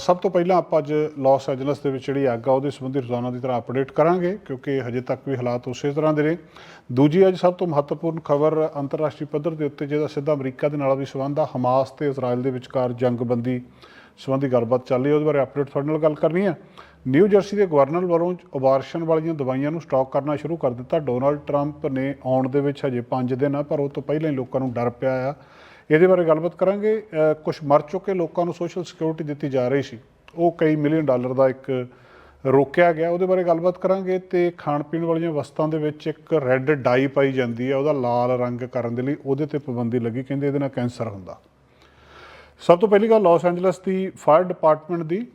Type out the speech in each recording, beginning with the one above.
ਸਭ ਤੋਂ ਪਹਿਲਾਂ ਆਪਾਂ ਅੱਜ ਲਾਸ ਐਂਜਲਸ ਦੇ ਵਿੱਚ ਜਿਹੜੀ ਅੱਗ ਆ, ਉਹਦੇ ਸੰਬੰਧੀ ਰੋਜ਼ਾਨਾ ਦੀ ਤਰ੍ਹਾਂ ਅਪਡੇਟ ਕਰਾਂਗੇ, ਕਿਉਂਕਿ ਹਜੇ ਤੱਕ ਵੀ ਹਾਲਾਤ ਉਸੇ ਤਰ੍ਹਾਂ ਦੇ ਨੇ। ਦੂਜੀ ਅੱਜ ਸਭ ਤੋਂ ਮਹੱਤਵਪੂਰਨ ਖਬਰ ਅੰਤਰਰਾਸ਼ਟਰੀ ਪੱਧਰ ਦੇ ਉੱਤੇ, ਜਿਹਦਾ ਸਿੱਧਾ ਅਮਰੀਕਾ ਦੇ ਨਾਲ ਵੀ ਸੰਬੰਧ ਆ, ਹਮਾਸ ਤੇ ਇਜ਼ਰਾਈਲ ਦੇ ਵਿਚਕਾਰ ਜੰਗਬੰਦੀ ਸੰਬੰਧੀ ਗੱਲਬਾਤ ਚੱਲ ਰਹੀ ਹੈ, ਉਹਦੇ ਬਾਰੇ ਅਪਡੇਟ ਤੁਹਾਡੇ ਨਾਲ ਗੱਲ ਕਰਨੀ ਆ। ਨਿਊ ਜਰਸੀ ਦੇ ਗਵਰਨਰ ਵੱਲੋਂ ਅਬਾਰਸ਼ਨ ਵਾਲੀਆਂ ਦਵਾਈਆਂ ਨੂੰ ਸਟਾਕ ਕਰਨਾ ਸ਼ੁਰੂ ਕਰ ਦਿੱਤਾ। ਡੋਨਾਲਡ ਟਰੰਪ ਨੇ ਆਉਣ ਦੇ ਵਿੱਚ ਹਜੇ 5 ਦਿਨ ਆ, ਪਰ ਉਹ ਤੋਂ ਪਹਿਲਾਂ ਹੀ ਲੋਕਾਂ ਨੂੰ ਡਰ ਪਿਆ ਆ ਇਹਦੇ ਬਾਰੇ ਗੱਲਬਾਤ ਕਰਾਂਗੇ। ਕੁਝ ਮਰ ਚੁੱਕੇ ਲੋਕਾਂ ਨੂੰ ਸੋਸ਼ਲ ਸਿਕਿਉਰਿਟੀ ਦਿੱਤੀ ਜਾ ਰਹੀ ਸੀ। ਉਹ ਕਈ ਮਿਲੀਅਨ ਡਾਲਰ ਦਾ ਇੱਕ ਰੋਕਿਆ ਗਿਆ। ਉਹਦੇ ਬਾਰੇ ਗੱਲਬਾਤ ਕਰਾਂਗੇ ਤੇ ਖਾਣ ਪੀਣ ਵਾਲੀਆਂ ਵਸਤਾਂ ਦੇ ਵਿੱਚ ਇੱਕ ਰੈੱਡ ਡਾਈ ਪਾਈ ਜਾਂਦੀ ਹੈ। ਉਹਦਾ ਲਾਲ ਰੰਗ ਕਰਨ ਦੇ ਲਈ ਉਹਦੇ ਤੇ ਪਾਬੰਦੀ ਲੱਗੀ। ਕਹਿੰਦੇ ਇਹਦੇ ਨਾਲ ਕੈਂਸਰ ਹੁੰਦਾ। ਸਭ ਤੋਂ ਪਹਿਲੀ ਗੱਲ ਲਾਸ ਐਂਜਲਸ ਦੀ ਫਾਇਰ ਡਿਪਾਰਟਮੈਂਟ ਦੀ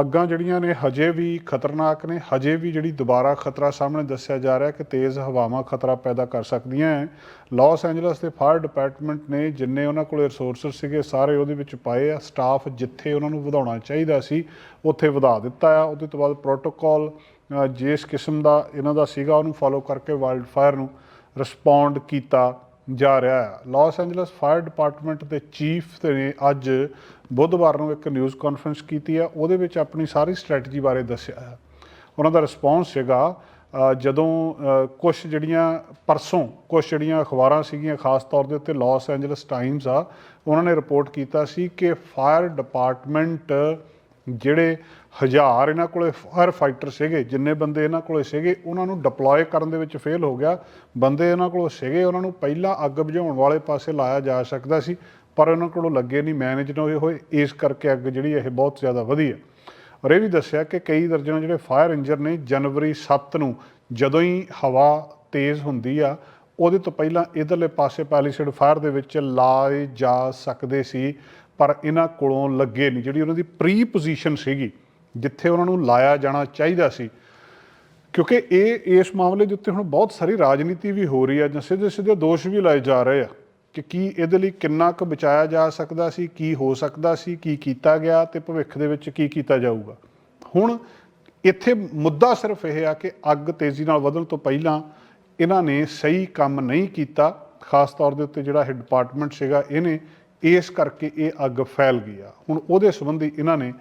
ਅੱਗਾਂ ਜਿਹੜੀਆਂ ਨੇ ਹਜੇ ਵੀ ਖਤਰਨਾਕ ਨੇ, ਹਜੇ ਵੀ ਜਿਹੜੀ ਦੁਬਾਰਾ ਖਤਰਾ ਸਾਹਮਣੇ ਦੱਸਿਆ ਜਾ ਰਿਹਾ ਕਿ ਤੇਜ਼ ਹਵਾਵਾਂ ਖਤਰਾ ਪੈਦਾ ਕਰ ਸਕਦੀਆਂ ਹੈ। ਲਾਸ ਐਂਜਲਸ ਦੇ ਫਾਇਰ ਡਿਪਾਰਟਮੈਂਟ ਨੇ ਜਿੰਨੇ ਉਹਨਾਂ ਕੋਲ ਰਿਸੋਰਸਸ ਸੀਗੇ, ਸਾਰੇ ਉਹਦੇ ਵਿੱਚ ਪਾਏ ਆ। ਸਟਾਫ ਜਿੱਥੇ ਉਹਨਾਂ ਨੂੰ ਵਧਾਉਣਾ ਚਾਹੀਦਾ ਸੀ, ਉੱਥੇ ਵਧਾ ਦਿੱਤਾ ਆ। ਉਹਦੇ ਤੋਂ ਬਾਅਦ ਪ੍ਰੋਟੋਕਾਲ ਜਿਸ ਕਿਸਮ ਦਾ ਇਹਨਾਂ ਦਾ ਸੀਗਾ, ਉਹਨੂੰ ਫਾਲੋ ਕਰਕੇ ਵਾਈਲਡ ਫਾਇਰ ਨੂੰ ਰਿਸਪੌਂਡ ਕੀਤਾ। ਜਾ ਰਿਹਾ ਹੈ। ਲਾਸ ਐਂਜਲਸ ਫਾਇਰ ਡਿਪਾਰਟਮੈਂਟ ਦੇ ਚੀਫ ਨੇ ਅੱਜ ਬੁੱਧਵਾਰ ਨੂੰ ਇੱਕ ਨਿਊਜ਼ ਕਾਨਫਰੰਸ ਕੀਤੀ ਹੈ। ਉਹਦੇ ਵਿੱਚ ਆਪਣੀ ਸਾਰੀ ਸਟ੍ਰੈਟਜੀ ਬਾਰੇ ਦੱਸਿਆ ਹੈ। ਉਹਨਾਂ ਦਾ ਰਿਸਪੌਂਸ ਸੀਗਾ ਜਦੋਂ ਕੁਝ ਜਿਹੜੀਆਂ ਪਰਸੋਂ ਕੁਝ ਜਿਹੜੀਆਂ ਅਖਬਾਰਾਂ ਸੀਗੀਆਂ, ਖਾਸ ਤੌਰ ਦੇ ਉੱਤੇ ਲਾਸ ਐਂਜਲਸ ਟਾਈਮਸ ਆ, ਉਹਨਾਂ ਨੇ ਰਿਪੋਰਟ ਕੀਤਾ ਸੀ ਕਿ ਫਾਇਰ ਡਿਪਾਰਟਮੈਂਟ ਜਿਹੜੇ ਹਜ਼ਾਰ ਇਹਨਾਂ ਕੋਲੇ ਫਾਇਰ ਫਾਈਟਰ ਸੀਗੇ, ਜਿੰਨੇ ਬੰਦੇ ਇਹਨਾਂ ਕੋਲੇ ਸੀਗੇ, ਉਹਨਾਂ ਨੂੰ ਡਿਪਲੋਏ ਕਰਨ ਦੇ ਵਿੱਚ ਫੇਲ ਹੋ ਗਿਆ। ਬੰਦੇ ਇਹਨਾਂ ਕੋਲ ਸੀਗੇ, ਉਹਨਾਂ ਨੂੰ ਪਹਿਲਾਂ ਅੱਗ ਬੁਝਾਉਣ ਵਾਲੇ ਪਾਸੇ ਲਾਇਆ ਜਾ ਸਕਦਾ ਸੀ, ਪਰ ਉਹਨਾਂ ਕੋਲੋਂ ਲੱਗੇ ਨਹੀਂ ਮੈਨੇਜ ਨਾ ਹੋਏ ਹੋਏ, ਇਸ ਕਰਕੇ ਅੱਗ ਜਿਹੜੀ ਇਹ ਬਹੁਤ ਜ਼ਿਆਦਾ ਵਧੀ ਹੈ ਔਰ ਇਹ ਵੀ ਦੱਸਿਆ ਕਿ ਕਈ ਦਰਜਨਾਂ ਜਿਹੜੇ ਫਾਇਰ ਇੰਜਨ ਨੇ, ਜਨਵਰੀ 7 ਨੂੰ ਜਦੋਂ ਹੀ ਹਵਾ ਤੇਜ਼ ਹੁੰਦੀ ਆ, ਉਹਦੇ ਤੋਂ ਪਹਿਲਾਂ ਇਧਰਲੇ ਪਾਸੇ ਪੈਲੀਸੇਡ ਫਾਇਰ ਦੇ ਵਿੱਚ ਲਾਏ ਜਾ ਸਕਦੇ ਸੀ, ਪਰ ਇਹਨਾਂ ਕੋਲੋਂ ਲੱਗੇ ਨਹੀਂ। ਜਿਹੜੀ ਉਹਨਾਂ ਦੀ ਪ੍ਰੀ ਪੋਜੀਸ਼ਨ ਸੀਗੀ ਜਿੱਥੇ ਉਹਨਾਂ ਨੂੰ ਲਾਇਆ ਜਾਣਾ ਚਾਹੀਦਾ ਸੀ। ਕਿਉਂਕਿ ਇਹ, ਇਸ ਮਾਮਲੇ ਦੇ ਉੱਤੇ ਹੁਣ ਬਹੁਤ ਸਾਰੀ ਰਾਜਨੀਤੀ ਵੀ ਹੋ ਰਹੀ ਹੈ ਜਾਂ ਸਿੱਧੇ ਸਿੱਧੇ ਦੋਸ਼ ਵੀ ਲਾਏ ਜਾ ਰਹੇ ਆ ਕਿ ਕੀ ਇਹਦੇ ਲਈ ਕਿੰਨਾ ਕੁ ਬਚਾਇਆ ਜਾ ਸਕਦਾ ਸੀ, ਕੀ ਹੋ ਸਕਦਾ ਸੀ, ਕੀ ਕੀਤਾ ਗਿਆ ਤੇ ਭਵਿੱਖ ਦੇ ਵਿੱਚ ਕੀ ਕੀਤਾ ਜਾਊਗਾ। ਹੁਣ ਇੱਥੇ ਮੁੱਦਾ ਸਿਰਫ ਇਹ ਆ ਕਿ ਅੱਗ ਤੇਜ਼ੀ ਨਾਲ ਵਧਣ ਤੋਂ ਪਹਿਲਾਂ ਇਹਨਾਂ ਨੇ ਸਹੀ ਕੰਮ ਨਹੀਂ ਕੀਤਾ। ਖਾਸ ਤੌਰ ਦੇ ਉੱਤੇ ਜਿਹੜਾ ਇਹ ਡਿਪਾਰਟਮੈਂਟ ਸੀਗਾ, ਇਹਨੇ ਇਸ ਕਰਕੇ ਇਹ ਅੱਗ ਫੈਲ ਗਈ ਆ। ਹੁਣ ਉਹਦੇ ਸੰਬੰਧੀ ਇਹਨਾਂ ਨੇ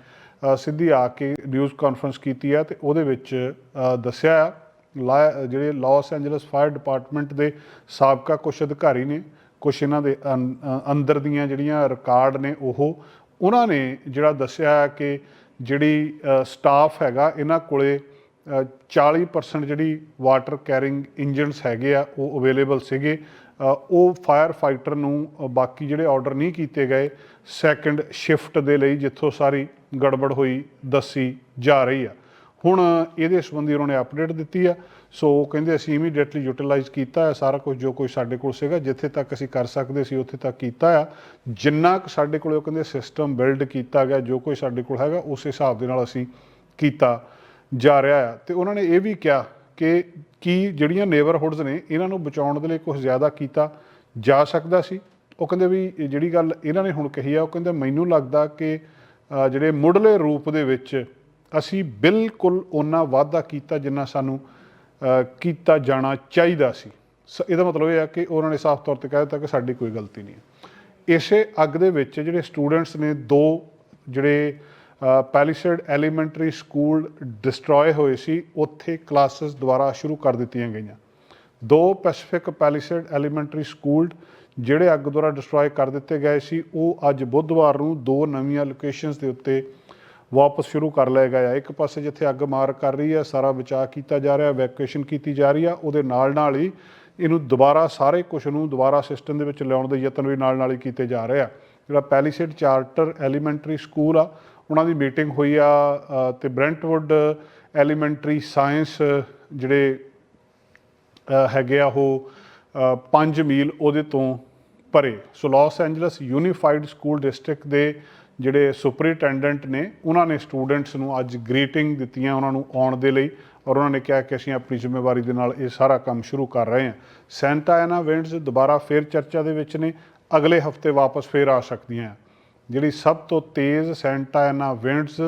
ਸਿੱਧੀ ਆ ਕੇ ਨਿਊਜ਼ ਕਾਨਫਰੰਸ ਕੀਤੀ ਆ ਤੇ ਉਹਦੇ ਵਿੱਚ ਦੱਸਿਆ ਆ, ਲਾ- ਜਿਹੜੇ ਲਾਸ ਐਂਜਲਸ ਫਾਇਰ ਡਿਪਾਰਟਮੈਂਟ ਦੇ ਸਾਬਕਾ ਕੁਝ ਅਧਿਕਾਰੀ ਨੇ ਕੁਝ ਇਹਨਾਂ ਦੇ ਅੰ- ਅੰਦਰ ਦੀਆਂ ਜਿਹੜੀਆਂ ਰਿਕਾਰਡ ਨੇ ਉਹ ਉਹਨਾਂ ਨੇ ਜਿਹੜਾ ਦੱਸਿਆ ਹੈ ਕਿ ਜਿਹੜੀ ਸਟਾਫ ਹੈਗਾ ਇਹਨਾਂ ਕੋਲੇ ਅ, 40% ਜਿਹੜੀ ਵਾਟਰ ਕੈਰਿੰਗ ਇੰਜਨਸ ਹੈਗੇ ਆ ਉਹ ਅਵੇਲੇਬਲ ਸੀਗੇ। ਉਹ ਫਾਇਰ ਫਾਈਟਰ ਨੂੰ ਬਾਕੀ ਜਿਹੜੇ ਆਰਡਰ ਨਹੀਂ ਕੀਤੇ ਗਏ ਸੈਕੰਡ ਸ਼ਿਫਟ ਦੇ ਲਈ ਜਿੱਥੋਂ ਸਾਰੀ ਗੜਬੜ ਹੋਈ, ਦੱਸੀ ਜਾ ਰਹੀ ਆ। ਹੁਣ ਇਹਦੇ ਸੰਬੰਧੀ ਉਹਨਾਂ ਨੇ ਅਪਡੇਟ ਦਿੱਤੀ ਆ। ਸੋ ਉਹ ਕਹਿੰਦੇ ਅਸੀਂ ਇਮੀਡੀਏਟਲੀ ਯੂਟਿਲਾਈਜ਼ ਕੀਤਾ ਹੈ ਸਾਰਾ ਕੁਝ, ਜੋ ਕੁਝ ਸਾਡੇ ਕੋਲ ਸੀਗਾ, ਜਿੱਥੇ ਤੱਕ ਅਸੀਂ ਕਰ ਸਕਦੇ ਸੀ, ਉੱਥੇ ਤੱਕ ਕੀਤਾ ਆ। ਜਿੰਨਾ ਕੁ ਸਾਡੇ ਕੋਲ ਉਹ ਕਹਿੰਦੇ ਸਿਸਟਮ ਬਿਲਡ ਕੀਤਾ ਗਿਆ, ਜੋ ਕੋਈ ਸਾਡੇ ਕੋਲ ਹੈਗਾ, ਉਸ ਹਿਸਾਬ ਦੇ ਨਾਲ ਅਸੀਂ ਕੀਤਾ ਜਾ ਰਿਹਾ ਆ। ਤੇ ਉਹਨਾਂ ਨੇ ਇਹ ਵੀ ਕਿਹਾ ਕਿ ਕੀ ਜਿਹੜੀਆਂ ਨੇਬਰਹੁੱਡਸ ਨੇ, ਇਹਨਾਂ ਨੂੰ ਬਚਾਉਣ ਦੇ ਲਈ ਕੁਝ ਜ਼ਿਆਦਾ ਕੀਤਾ ਜਾ ਸਕਦਾ ਸੀ? ਉਹ ਕਹਿੰਦੇ ਵੀ ਜਿਹੜੀ ਗੱਲ ਇਹਨਾਂ ਨੇ ਹੁਣ ਕਹੀ ਆ, ਉਹ ਕਹਿੰਦੇ ਮੈਨੂੰ ਲੱਗਦਾ ਕਿ ਜਿਹੜੇ ਮੁੱਢਲੇ ਰੂਪ ਦੇ ਵਿੱਚ ਅਸੀਂ ਬਿਲਕੁਲ ਉਹਨਾਂ ਵਾਅਦਾ ਕੀਤਾ ਜਿੰਨਾ ਸਾਨੂੰ ਕੀਤਾ ਜਾਣਾ ਚਾਹੀਦਾ ਸੀ। ਸ- ਇਹਦਾ ਮਤਲਬ ਇਹ ਆ ਕਿ ਉਹਨਾਂ ਨੇ ਸਾਫ਼ ਤੌਰ ਤੇ ਕਹਿ ਦਿੱਤਾ ਕਿ ਸਾਡੀ ਕੋਈ ਗਲਤੀ ਨਹੀਂ ਹੈ। ਇਸੇ ਅੱਗ ਦੇ ਵਿੱਚ ਜਿਹੜੇ ਸਟੂਡੈਂਟਸ ਨੇ, ਦੋ ਜਿਹੜੇ ਪੈਲੀਸੇਡ ਐਲੀਮੈਂਟਰੀ ਸਕੂਲ ਡਿਸਟਰੋਏ ਹੋਏ ਸੀ, ਉੱਥੇ ਕਲਾਸਿਸ ਦੁਬਾਰਾ ਸ਼ੁਰੂ ਕਰ ਦਿੱਤੀਆਂ ਗਈਆਂ ਦੋ ਪੈਸੀਫਿਕ ਪੈਲੀਸੇਡ ਐਲੀਮੈਂਟਰੀ ਸਕੂਲ ਜਿਹੜੇ ਅੱਗ ਦੁਆਰਾ ਡਿਸਟਰੋਏ ਕਰ ਦਿੱਤੇ ਗਏ ਸੀ, ਉਹ ਅੱਜ ਬੁੱਧਵਾਰ ਨੂੰ ਦੋ ਨਵੀਆਂ ਲੋਕੇਸ਼ਨਸ ਦੇ ਉੱਤੇ ਵਾਪਸ ਸ਼ੁਰੂ ਕਰ ਲਿਆ ਗਿਆ ਹੈ। ਇੱਕ ਪਾਸੇ ਜਿੱਥੇ ਅੱਗ ਮਾਰ ਕਰ ਰਹੀ ਹੈ ਸਾਰਾ ਬਚਾਅ ਕੀਤਾ ਜਾ ਰਿਹਾ ਵੈਕੂਏਸ਼ਨ ਕੀਤੀ ਜਾ ਰਹੀ ਆ, ਉਹਦੇ ਨਾਲ ਨਾਲ ਹੀ ਇਹਨੂੰ ਦੁਬਾਰਾ ਸਾਰੇ ਕੁਝ ਨੂੰ ਦੁਬਾਰਾ ਸਿਸਟਮ ਦੇ ਵਿੱਚ ਲਿਆਉਣ ਦੇ ਯਤਨ ਵੀ ਨਾਲ ਨਾਲ ਹੀ ਕੀਤੇ ਜਾ ਰਹੇ ਆ ਜਿਹੜਾ ਪੈਲੀਸੇਡ ਚਾਰਟਰ ਐਲੀਮੈਂਟਰੀ ਸਕੂਲ ਆ ਉਹਨਾਂ ਦੀ ਮੀਟਿੰਗ ਹੋਈ ਆ ਅ, ਤੇ ਬ੍ਰੈਂਟਵੁੱਡ ਐਲੀਮੈਂਟਰੀ ਸਾਇੰਸ ਜਿਹੜੇ ਹੈਗੇ ਆ ਉਹ 5 ਮੀਲ ਉਹਦੇ ਤੋਂ ਪਰੇ। So Los Angeles unified school district ਦੇ ਜਿਹੜੇ ਸੁਪਰੀਟੈਂਡੈਂਟ ਨੇ ਉਹਨਾਂ ਨੇ ਸਟੂਡੈਂਟਸ ਨੂੰ ਅੱਜ ਗ੍ਰੀਟਿੰਗ ਦਿੱਤੀਆਂ ਉਹਨਾਂ ਨੂੰ ਆਉਣ ਦੇ ਲਈ ਔਰ ਉਹਨਾਂ ਨੇ ਕਿਹਾ ਕਿ ਅਸੀਂ ਆਪਣੀ ਜ਼ਿੰਮੇਵਾਰੀ ਦੇ ਨਾਲ ਇਹ ਸਾਰਾ ਕੰਮ ਸ਼ੁਰੂ ਕਰ ਰਹੇ ਹਾਂ। ਸੈਂਟਾ ਐਨਾ ਵਿੰਡਸ ਦੁਬਾਰਾ ਫੇਰ ਚਰਚਾ ਦੇ ਵਿੱਚ ਨੇ ਅਗਲੇ ਹਫ਼ਤੇ ਵਾਪਸ ਫੇਰ ਆ ਸਕਦੀਆਂ। ਜਿਹੜੀ ਸਭ ਤੋਂ ਤੇਜ਼ ਸੈਂਟਾ ਐਨਾ ਵਿੰਡਸ,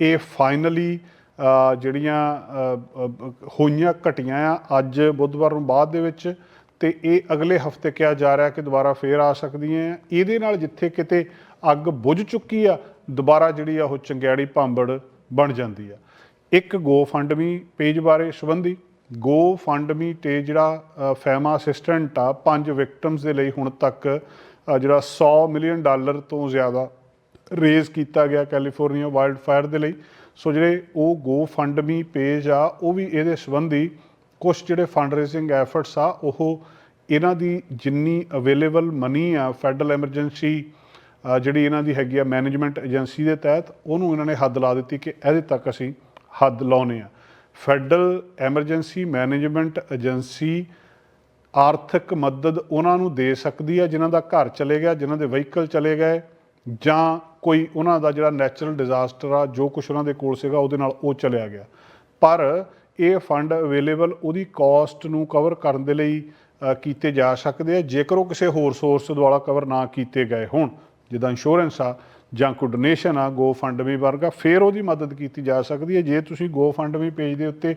ਇਹ ਫਾਈਨਲੀ ਜਿਹੜੀਆਂ ਹੋਈਆਂ ਘਟੀਆਂ ਆ ਅੱਜ ਬੁੱਧਵਾਰ ਨੂੰ ਬਾਅਦ ਦੇ ਵਿੱਚ ਤੇ ਇਹ ਅਗਲੇ ਹਫ਼ਤੇ ਕਿਹਾ ਜਾ ਰਿਹਾ ਕਿ ਦੁਬਾਰਾ ਫੇਰ ਆ ਸਕਦੀਆਂ ਇਹਦੇ ਨਾਲ ਜਿੱਥੇ ਕਿਤੇ ਅੱਗ ਬੁਝ ਚੁੱਕੀ ਆ, ਦੁਬਾਰਾ ਜਿਹੜੀ ਆ ਉਹ ਚੰਗਿਆੜੀ ਭਾਂਬੜ ਬਣ ਜਾਂਦੀ ਆ। ਇੱਕ ਗੋ ਫੰਡਮੀ ਪੇਜ ਬਾਰੇ ਸੰਬੰਧੀ ਗੋ ਫੰਡਮੀ ਤੇ ਜਿਹੜਾ ਫੈਮਾ ਅਸਿਸਟੈਂਟ ਆ, ਪੰਜ ਵਿਕਟਮਸ ਦੇ ਲਈ ਹੁਣ ਤੱਕ ਜਿਹੜਾ 100 ਮਿਲੀਅਨ ਡਾਲਰ ਤੋਂ ਜ਼ਿਆਦਾ ਰੇਜ਼ ਕੀਤਾ ਗਿਆ ਕੈਲੀਫੋਰਨੀਆ ਵਾਈਲਡ ਫਾਇਰ ਦੇ ਲਈ। ਸੋ ਜਿਹੜੇ ਉਹ ਗੋ ਫੰਡਮੀ ਪੇਜ ਆ, ਉਹ ਵੀ ਇਹਦੇ ਸੰਬੰਧੀ ਕੁਝ ਜਿਹੜੇ ਫੰਡ ਰੇਜ਼ਿੰਗ ਐਫਰਟਸ ਆ, ਉਹ ਇਹਨਾਂ ਦੀ ਜਿੰਨੀ ਅਵੇਲੇਬਲ ਮਨੀ ਆ ਫੈਡਰਲ ਐਮਰਜੈਂਸੀ ਜਿਹੜੀ ਇਹਨਾਂ ਦੀ ਹੈਗੀ ਆ ਮੈਨੇਜਮੈਂਟ ਏਜੰਸੀ ਦੇ ਤਹਿਤ, ਉਹਨੂੰ ਇਹਨਾਂ ਨੇ ਹੱਦ ਲਾ ਦਿੱਤੀ ਕਿ ਇਹਦੇ ਤੱਕ ਅਸੀਂ ਹੱਦ ਲਾਉਨੇ ਆ। ਫੈਡਰਲ ਐਮਰਜੈਂਸੀ ਮੈਨੇਜਮੈਂਟ ਏਜੰਸੀ ਆਰਥਿਕ ਮਦਦ ਉਹਨਾਂ ਨੂੰ ਦੇ ਸਕਦੀ ਹੈ, ਜਿਨ੍ਹਾਂ ਦਾ ਘਰ ਚਲੇ ਗਿਆ, ਜਿਨ੍ਹਾਂ ਦੇ ਵਹੀਕਲ ਚਲੇ ਗਏ, ਜਾਂ ਕੋਈ ਉਹਨਾਂ ਦਾ ਜਿਹੜਾ ਨੈਚੁਰਲ ਡਿਜ਼ਾਸਟਰ ਆ, ਜੋ ਕੁਝ ਉਹਨਾਂ ਦੇ ਕੋਲ ਸੀਗਾ, ਉਹਦੇ ਨਾਲ ਉਹ ਚਲਿਆ ਗਿਆ। ਪਰ ਇਹ ਫੰਡ ਅਵੇਲੇਬਲ ਉਹਦੀ ਕਾਸਟ ਨੂੰ ਕਵਰ ਕਰਨ ਦੇ ਲਈ ਕੀਤੇ ਜਾ ਸਕਦੇ ਆ। ਜੇਕਰ ਉਹ ਕਿਸੇ ਹੋਰ ਸੋਰਸ ਦੁਆਰਾ ਕਵਰ ਨਾ ਕੀਤੇ ਗਏ ਹੋਣ, ਜਿੱਦਾਂ ਇੰਸ਼ੋਰੈਂਸ ਆ ਜਾਂ ਕੋਈ ਡੋਨੇਸ਼ਨ ਆ ਗੋ ਫੰਡ ਵੀ ਵਰਗਾ, ਫਿਰ ਉਹਦੀ ਮਦਦ ਕੀਤੀ ਜਾ ਸਕਦੀ ਹੈ। ਜੇ ਤੁਸੀਂ ਗੋ ਫੰਡ ਵੀ ਪੇਜ ਦੇ ਉੱਤੇ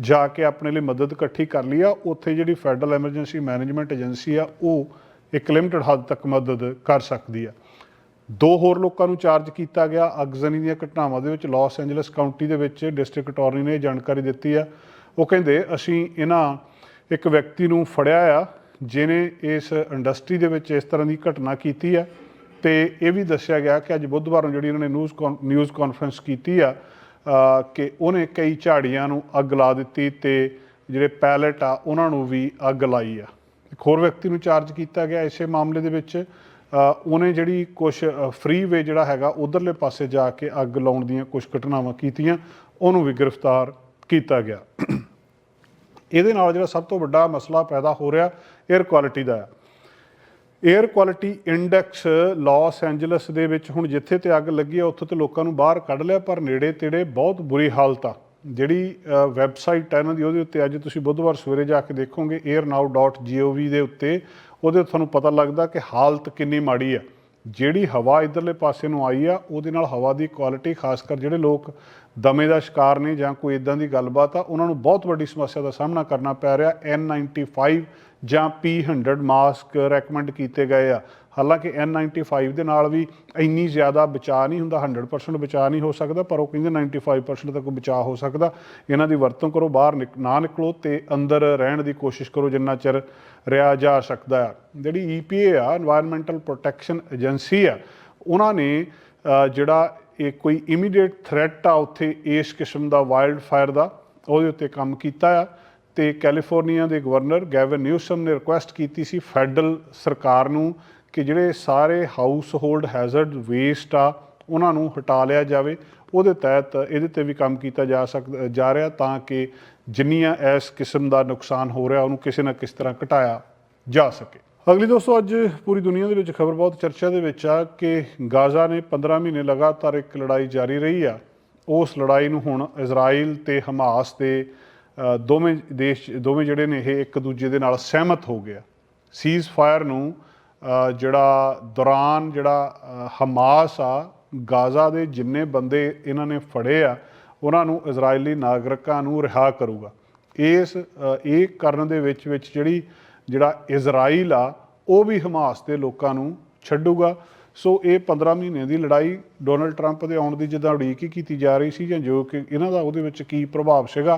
ਜਾ ਕੇ ਆਪਣੇ ਲਈ ਮਦਦ ਇਕੱਠੀ ਕਰ ਲਈ ਆ, ਉੱਥੇ ਜਿਹੜੀ ਫੈਡਰਲ ਐਮਰਜੈਂਸੀ ਮੈਨੇਜਮੈਂਟ ਏਜੰਸੀ ਆ, ਉਹ ਇੱਕ ਲਿਮਟਿਡ ਹੱਦ ਤੱਕ ਮਦਦ ਕਰ ਸਕਦੀ ਆ। ਦੋ ਹੋਰ ਲੋਕਾਂ ਨੂੰ ਚਾਰਜ ਕੀਤਾ ਗਿਆ, ਅਗਜ਼ਨੀ ਦੀਆਂ ਘਟਨਾਵਾਂ ਦੇ ਵਿੱਚ ਲਾਸ ਐਂਜਲਸ ਕਾਉਂਟੀ ਦੇ ਵਿੱਚ ਡਿਸਟ੍ਰਿਕਟ ਅਟਾਰਨੀ ਨੇ ਇਹ ਜਾਣਕਾਰੀ ਦਿੱਤੀ ਆ। ਉਹ ਕਹਿੰਦੇ, ਅਸੀਂ ਇਹਨਾਂ ਇੱਕ ਵਿਅਕਤੀ ਨੂੰ ਫੜਿਆ ਆ ਜਿਨੇ ਇਸ ਇੰਡਸਟਰੀ ਦੇ ਵਿੱਚ ਇਸ ਤਰ੍ਹਾਂ ਦੀ ਘਟਨਾ ਕੀਤੀ ਆ। ਤੇ ਇਹ ਵੀ ਦੱਸਿਆ ਗਿਆ ਕਿ ਅੱਜ ਬੁੱਧਵਾਰ ਨੂੰ ਜਿਹੜੀ ਇਹਨਾਂ ਨੇ ਨਿਊਜ਼ ਨਿਊਜ਼ ਕਾਨਫਰੰਸ ਕੀਤੀ ਆ ਕਿ ਉਹਨੇ ਕਈ ਝਾੜੀਆਂ ਨੂੰ ਅੱਗ ਲਾ ਦਿੱਤੀ ਤੇ ਜਿਹੜੇ ਪੈਲਟ ਆ, ਉਹਨਾਂ ਨੂੰ ਵੀ ਅੱਗ ਲਾਈ ਆ। ਇੱਕ ਹੋਰ ਵਿਅਕਤੀ ਨੂੰ ਚਾਰਜ ਕੀਤਾ ਗਿਆ ਇਸੇ ਮਾਮਲੇ ਦੇ ਵਿੱਚ ਉਹਨੇ ਜਿਹੜੀ ਕੁਝ ਫ੍ਰੀ ਵੇ ਜਿਹੜਾ ਹੈਗਾ ਉਧਰਲੇ ਪਾਸੇ ਜਾ ਕੇ ਅੱਗ ਲਾਉਣ ਦੀਆਂ ਕੁਝ ਘਟਨਾਵਾਂ ਕੀਤੀਆਂ, ਉਹਨੂੰ ਵੀ ਗ੍ਰਿਫਤਾਰ ਕੀਤਾ ਗਿਆ। ਇਹਦੇ ਨਾਲ ਜਿਹੜਾ ਸਭ ਤੋਂ ਵੱਡਾ ਮਸਲਾ ਪੈਦਾ ਹੋ ਰਿਹਾ 에ਅਰ ਕੁਆਲਿਟੀ ਦਾ ਹੈ air quality index Los Angeles ਦੇ ਵਿੱਚ ਹੁਣ ਜਿੱਥੇ ਤੇ ਅੱਗ ਲੱਗੀ ਆ, ਉੱਥੇ ਤੇ ਲੋਕਾਂ ਨੂੰ ਬਾਹਰ ਕੱਢ ਲਿਆ, ਪਰ ਨੇੜੇ ਤੇੜੇ ਬਹੁਤ ਬੁਰੀ ਹਾਲਤ ਆ। ਜਿਹੜੀ ਵੈਬਸਾਈਟ ਹੈ ਇਹਨਾਂ ਦੀ, ਉਹਦੇ ਉੱਤੇ ਅੱਜ ਤੁਸੀਂ ਬੁੱਧਵਾਰ ਸਵੇਰੇ ਜਾ ਕੇ ਦੇਖੋਗੇ, airnow.gov ਦੇ ਉੱਤੇ, ਉਹਦੇ ਤੁਹਾਨੂੰ ਪਤਾ ਲੱਗਦਾ ਕਿ ਹਾਲਤ ਕਿੰਨੀ ਮਾੜੀ ਆ। ਜਿਹੜੀ ਹਵਾ ਇਧਰਲੇ ਪਾਸੇ ਨੂੰ ਆਈ ਆ, ਉਹਦੇ ਨਾਲ ਹਵਾ ਦੀ ਕੁਆਲਿਟੀ ਖਾਸ ਕਰ ਜਿਹੜੇ ਲੋਕ ਦਮੇ ਦਾ ਸ਼ਿਕਾਰ ਨੇ ਜਾਂ ਕੋਈ ਇਦਾਂ ਦੀ ਗੱਲਬਾਤ ਆ, ਉਹਨਾਂ ਨੂੰ ਬਹੁਤ ਵੱਡੀ ਸਮੱਸਿਆ ਦਾ ਸਾਹਮਣਾ ਕਰਨਾ ਪੈ ਰਿਹਾ। N95 ਜਾਂ P100 ਮਾਸਕ ਰეკਮੈਂਡ ਕੀਤੇ ਗਏ ਆ। ਹਾਲਾਂਕਿ N95 ਦੇ ਨਾਲ ਵੀ ਇੰਨੀ ਜ਼ਿਆਦਾ ਬਚਾ ਨਹੀਂ ਹੁੰਦਾ 100% ਬਚਾ ਨਹੀਂ ਹੋ ਸਕਦਾ, ਪਰ ਉਹ ਕਹਿੰਦੇ 95% ਤੱਕ ਬਚਾ ਹੋ ਸਕਦਾ। ਇਹਨਾਂ ਦੀ ਵਰਤੋਂ ਕਰੋ, ਬਾਹਰ ਨਾ ਨਿਕਲੋ ਤੇ ਅੰਦਰ ਰਹਿਣ ਦੀ ਕੋਸ਼ਿਸ਼ ਕਰੋ, ਜਿੰਨਾ ਚਿਰ ਰਿਹਾ ਜਾ ਸਕਦਾ ਹੈ ਜਿਹੜੀ EPA ਆ এনवायरमेंटल ਪ੍ਰੋਟੈਕਸ਼ਨ ਏਜੰਸੀ ਆ, ਉਹਨਾਂ ਨੇ ਜਿਹੜਾ ਇਹ ਕੋਈ ਇਮੀਡੀਏਟ ਥ੍ਰੈਟ ਆ ਉੱਥੇ ਇਸ ਕਿਸਮ ਦਾ ਵਾਈਲਡ ਫਾਇਰ ਦਾ। ਉਹਦੇ ਉੱਤੇ ਕੰਮ ਕੀਤਾ ਆ ਤੇ ਕੈਲੀਫੋਰਨੀਆ ਦੇ ਗਵਰਨਰ ਗੈਵਨ ਨਿਊਸਮ ਨੇ ਰਿਕੁਐਸਟ ਕੀਤੀ ਸੀ ਫੈਡਰਲ ਸਰਕਾਰ ਨੂੰ ਕਿ ਜਿਹੜੇ ਸਾਰੇ ਹਾਊਸ ਹੋਲਡ ਹੈਜ਼ਰਡ ਵੇਸਟ ਆ, ਉਹਨਾਂ ਨੂੰ ਹਟਾ ਲਿਆ ਜਾਵੇ। ਉਹਦੇ ਤਹਿਤ ਇਹਦੇ ਤੇ ਵੀ ਕੰਮ ਕੀਤਾ ਜਾ ਸਕਦਾ, ਜਾ ਰਿਹਾ ਤਾਂ ਕਿ ਜਿੰਨੀਆਂ ਇਸ ਕਿਸਮ ਦਾ ਨੁਕਸਾਨ ਹੋ ਰਿਹਾ, ਉਹਨੂੰ ਕਿਸੇ ਨਾ ਕਿਸ ਤਰ੍ਹਾਂ ਘਟਾਇਆ ਜਾ ਸਕੇ। ਅਗਲੀ ਦੋਸਤੋ, ਅੱਜ ਪੂਰੀ ਦੁਨੀਆ ਦੇ ਵਿੱਚ ਖਬਰ ਬਹੁਤ ਚਰਚਾ ਦੇ ਵਿੱਚ ਆ ਕਿ ਗਾਜ਼ਾ ਨੇ 15 ਮਹੀਨੇ ਲਗਾਤਾਰ ਇੱਕ ਲੜਾਈ ਜਾਰੀ ਰਹੀ ਆ। ਉਸ ਲੜਾਈ ਨੂੰ ਹੁਣ ਇਜ਼ਰਾਈਲ ਤੇ ਹਮਾਸ ਦੇ ਦੋਵੇਂ ਦੇਸ਼, ਦੋਵੇਂ ਜਿਹੜੇ ਨੇ ਇਹ ਇੱਕ ਦੂਜੇ ਦੇ ਨਾਲ ਸਹਿਮਤ ਹੋ ਗਿਆ ਸੀਜ਼ ਫਾਇਰ ਨੂੰ ਜਿਹੜਾ ਦੌਰਾਨ ਜਿਹੜਾ ਹਮਾਸ ਆ, ਗਾਜ਼ਾ ਦੇ ਜਿੰਨੇ ਬੰਦੇ ਇਹਨਾਂ ਨੇ ਫੜੇ ਆ, ਉਹਨਾਂ ਨੂੰ ਇਜ਼ਰਾਈਲੀ ਨਾਗਰਿਕਾਂ ਨੂੰ ਰਿਹਾ ਕਰੂਗਾ। ਇਸ ਇਹ ਕਰਨ ਦੇ ਵਿੱਚ ਵਿੱਚ ਜਿਹੜੀ ਜਿਹੜਾ ਇਜ਼ਰਾਈਲ ਆ, ਉਹ ਵੀ ਹਮਾਸ ਦੇ ਲੋਕਾਂ ਨੂੰ ਛੱਡੂਗਾ। ਸੋ ਇਹ 15 ਮਹੀਨੇ ਦੀ ਲੜਾਈ ਡੋਨਲਡ ਟਰੰਪ ਦੇ ਆਉਣ ਦੀ ਜਿੱਦਾਂ ਉਡੀਕ ਹੀ ਕੀਤੀ ਜਾ ਰਹੀ ਸੀ ਜਾਂ ਜੋ ਕਿ ਇਹਨਾਂ ਦਾ ਉਹਦੇ ਵਿੱਚ ਕੀ ਪ੍ਰਭਾਵ ਸੀਗਾ।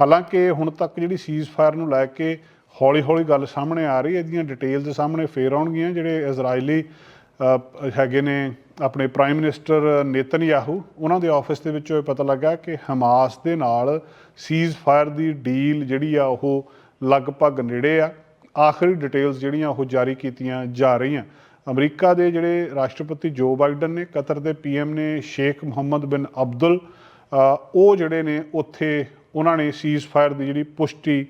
ਹਾਲਾਂਕਿ ਹੁਣ ਤੱਕ ਜਿਹੜੀ ਸੀਜ਼ ਫਾਇਰ ਨੂੰ ਲੈ ਕੇ ਹੌਲੀ-ਹੌਲੀ ਗੱਲ ਸਾਹਮਣੇ ਆ ਰਹੀ ਹੈ, ਇਹਦੀਆਂ ਡਿਟੇਲਸ ਸਾਹਮਣੇ ਫੇਰ ਆਉਣਗੀਆਂ। ਜਿਹੜੇ ਇਜ਼ਰਾਈਲੀ ਹੈਗੇ ਨੇ ਆਪਣੇ ਪ੍ਰਾਈਮ ਮਿਨਿਸਟਰ ਨੇਤਨਯਾਹੂ, ਉਹਨਾਂ ਦੇ ਆਫਿਸ ਦੇ ਵਿੱਚੋਂ ਇਹ ਪਤਾ ਲੱਗਾ ਕਿ ਹਮਾਸ ਦੇ ਨਾਲ ਸੀਜ਼ ਫਾਇਰ ਦੀ ਡੀਲ ਜਿਹੜੀ ਆ, ਉਹ ਲਗਭਗ ਨੇੜੇ ਆ। ਆਖਰੀ ਡਿਟੇਲਸ ਜਿਹੜੀਆਂ ਉਹ ਜਾਰੀ ਕੀਤੀਆਂ ਜਾ ਰਹੀਆਂ। ਅਮਰੀਕਾ ਦੇ ਜਿਹੜੇ ਰਾਸ਼ਟਰਪਤੀ ਜੋ ਬਾਈਡਨ ਨੇ, ਕਤਰ ਦੇ ਪੀਐਮ ਨੇ, ਸ਼ੇਖ ਮੁਹੰਮਦ ਬਿਨ ਅਬਦੁਲ ਉਹ ਜਿਹੜੇ ਨੇ ਉੱਥੇ ਉਹਨਾਂ ਨੇ ਸੀਜ਼ ਫਾਇਰ ਦੀ ਜਿਹੜੀ ਪੁਸ਼ਟੀ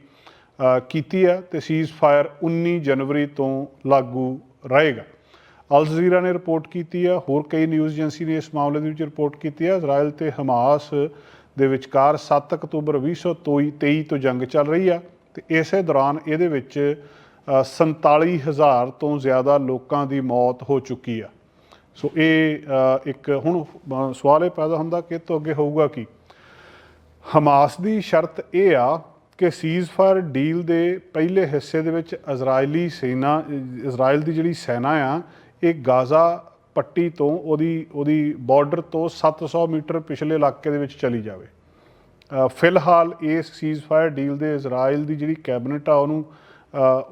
ਕੀਤੀ ਹੈ ਤੇ ਸੀਜ਼ ਫਾਇਰ 19 ਜਨਵਰੀ ਤੋਂ ਲਾਗੂ ਰਹੇਗਾ। ਅਲ ਜਜ਼ੀਰਾ ਨੇ ਰਿਪੋਰਟ ਕੀਤੀ ਹੈ, ਹੋਰ ਕਈ ਨਿਊਜ਼ ਏਜੰਸੀ ਨੇ ਇਸ ਮਾਮਲੇ ਦੇ ਵਿੱਚ ਰਿਪੋਰਟ ਕੀਤੀ ਹੈ। ਇਜ਼ਰਾਈਲ ਤੇ ਹਮਾਸ ਦੇ ਵਿਚਕਾਰ 7 ਅਕਤੂਬਰ 2023 ਤੋਂ ਜੰਗ ਚੱਲ ਰਹੀ ਆ। ਤੇ ਇਸੇ ਦੌਰਾਨ ਇਹਦੇ ਵਿੱਚ ਅ, 47000 ਤੋਂ ਜ਼ਿਆਦਾ ਲੋਕਾਂ ਦੀ ਮੌਤ ਹੋ ਚੁੱਕੀ ਆ। ਸੋ ਇਹ ਇੱਕ ਹੁਣ ਸਵਾਲ ਇਹ ਪੈਦਾ ਹੁੰਦਾ ਕਿ ਇਹ ਤੋਂ ਅੱਗੇ ਹੋਊਗਾ ਕੀ? ਹਮਾਸ ਦੀ ਸ਼ਰਤ ਇਹ ਆ ਕਿ ਸੀਜ਼ਫਾਇਰ ਡੀਲ ਦੇ ਪਹਿਲੇ ਹਿੱਸੇ ਦੇ ਵਿੱਚ ਇਜ਼ਰਾਈਲੀ ਸੈਨਾ ਇਜ਼ਰਾਈਲ ਦੀ ਜਿਹੜੀ ਸੈਨਾ ਆ ਇਹ ਗਾਜ਼ਾ ਪੱਟੀ ਤੋਂ ਉਹਦੀ ਉਹਦੀ ਬਾਰਡਰ ਤੋਂ 700 ਮੀਟਰ ਪਿਛਲੇ ਇਲਾਕੇ ਦੇ ਵਿੱਚ ਚਲੀ ਜਾਵੇ। ਫਿਲਹਾਲ ਇਸ ਸੀਜ਼ਫਾਇਰ ਡੀਲ ਦੇ ਇਜ਼ਰਾਈਲ ਦੀ ਜਿਹੜੀ ਕੈਬਨਿਟ ਆ, ਉਹਨੂੰ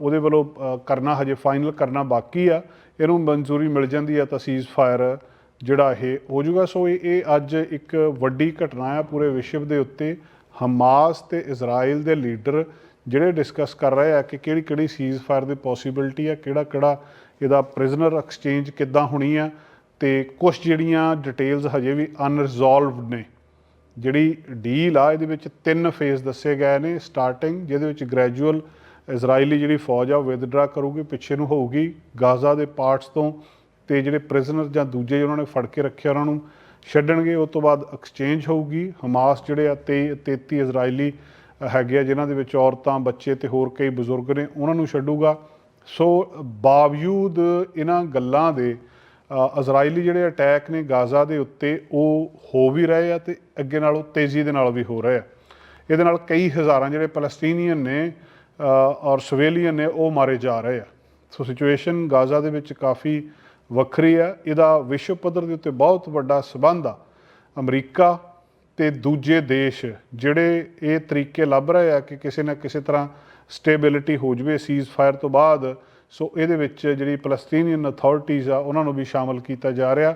ਉਹਦੇ ਵੱਲੋਂ ਕਰਨਾ ਹਜੇ ਫਾਈਨਲ ਕਰਨਾ ਬਾਕੀ ਆ। ਇਹਨੂੰ ਮਨਜ਼ੂਰੀ ਮਿਲ ਜਾਂਦੀ ਆ ਤਾਂ ਸੀਜ਼ਫਾਇਰ ਜਿਹੜਾ ਇਹ ਹੋ ਜਾਊਗਾ। ਸੋ ਇਹ ਅੱਜ ਇੱਕ ਵੱਡੀ ਘਟਨਾ ਆ ਪੂਰੇ ਵਿਸ਼ਵ ਦੇ ਉੱਤੇ। ਹਮਾਸ ਤੇ ਇਜ਼ਰਾਈਲ ਦੇ ਲੀਡਰ ਜਿਹੜੇ ਡਿਸਕਸ ਕਰ ਰਹੇ ਆ ਕਿ ਕਿਹੜੀ ਕਿਹੜੀ ਸੀਜ਼ਫਾਇਰ ਦੀ ਪੋਸੀਬਿਲਿਟੀ ਆ, ਕਿਹੜਾ ਕਿਹੜਾ ਇਹਦਾ ਪ੍ਰਿਜ਼ਨਰ ਐਕਸਚੇਂਜ ਕਿੱਦਾਂ ਹੋਣੀ ਆ, ਤੇ ਕੁਝ ਜਿਹੜੀਆਂ ਡਿਟੇਲਸ ਹਜੇ ਵੀ ਅਨਰਿਜ਼ੋਲਵਡ ਨੇ। ਜਿਹੜੀ ਡੀਲ ਆ, ਇਹਦੇ ਵਿੱਚ ਤਿੰਨ ਫੇਜ਼ ਦੱਸੇ ਗਏ ਨੇ ਸਟਾਰਟਿੰਗ ਜਿਹਦੇ ਵਿੱਚ ਗ੍ਰੈਜੂਅਲ ਇਜ਼ਰਾਈਲੀ ਜਿਹੜੀ ਫੌਜ ਆ ਵਿਦਡਰਾ ਕਰੂਗੀ, ਪਿੱਛੇ ਨੂੰ ਹੋਊਗੀ ਗਾਜ਼ਾ ਦੇ ਪਾਰਟਸ ਤੋਂ ਤੇ ਜਿਹੜੇ ਪ੍ਰਿਜ਼ਨਰ ਜਾਂ ਦੂਜੇ ਉਹਨਾਂ ਨੇ ਫੜ ਕੇ ਰੱਖਿਆ ਉਹਨਾਂ ਨੂੰ ਛੱਡਣਗੇ ਉਸ ਤੋਂ ਬਾਅਦ ਐਕਸਚੇਂਜ ਹੋਊਗੀ। ਹਮਾਸ ਜਿਹੜੇ ਆ ਤੇ 33 ਇਜ਼ਰਾਈਲੀ ਹੈਗੇ ਆ, ਜਿਨ੍ਹਾਂ ਦੇ ਵਿੱਚ ਔਰਤਾਂ, ਬੱਚੇ ਤੇ ਹੋਰ ਕਈ ਬਜ਼ੁਰਗ ਨੇ, ਉਹਨਾਂ ਨੂੰ ਛੱਡੂਗਾ। ਸੋ ਬਾਵਜੂਦ ਇਹਨਾਂ ਗੱਲਾਂ ਦੇ ਇਜ਼ਰਾਈਲੀ ਜਿਹੜੇ ਅਟੈਕ ਨੇ ਗਾਜ਼ਾ ਦੇ ਉੱਤੇ, ਉਹ ਹੋ ਵੀ ਰਹੇ ਆ ਤੇ ਅੱਗੇ ਨਾਲੋਂ ਤੇਜ਼ੀ ਦੇ ਨਾਲ ਵੀ ਹੋ ਰਹੇ ਆ। ਇਹਦੇ ਨਾਲ ਕਈ ਹਜ਼ਾਰਾਂ ਜਿਹੜੇ ਪੈਲਸਟੀਨੀਅਨ ਨੇ ਔਰ ਸਿਵਿਲੀਅਨ ਨੇ, ਉਹ ਮਾਰੇ ਜਾ ਰਹੇ ਆ। ਸੋ ਸਿਚੁਏਸ਼ਨ ਗਾਜ਼ਾ ਦੇ ਵਿੱਚ ਕਾਫੀ ਵੱਖਰੀ ਆ। ਇਹਦਾ ਵਿਸ਼ਵ ਪੱਧਰ ਦੇ ਉੱਤੇ ਬਹੁਤ ਵੱਡਾ ਸਬੰਧ ਆ। ਅਮਰੀਕਾ ਤੇ ਦੂਜੇ ਦੇਸ਼ ਜਿਹੜੇ ਇਹ ਤਰੀਕੇ ਲੱਭ ਰਹੇ ਆ ਕਿ ਕਿਸੇ ਨਾ ਕਿਸੇ ਤਰ੍ਹਾਂ ਸਟੇਬਿਲਿਟੀ ਹੋ ਜਵੇ ਸੀਜ਼ ਫਾਇਰ ਤੋਂ ਬਾਅਦ ਸੋ ਇਹਦੇ ਵਿੱਚ ਜਿਹੜੀ ਪਲਸਤੀਨੀਅਨ ਅਥਾਰਟੀਜ਼ ਆ, ਉਹਨਾਂ ਨੂੰ ਵੀ ਸ਼ਾਮਲ ਕੀਤਾ ਜਾ ਰਿਹਾ।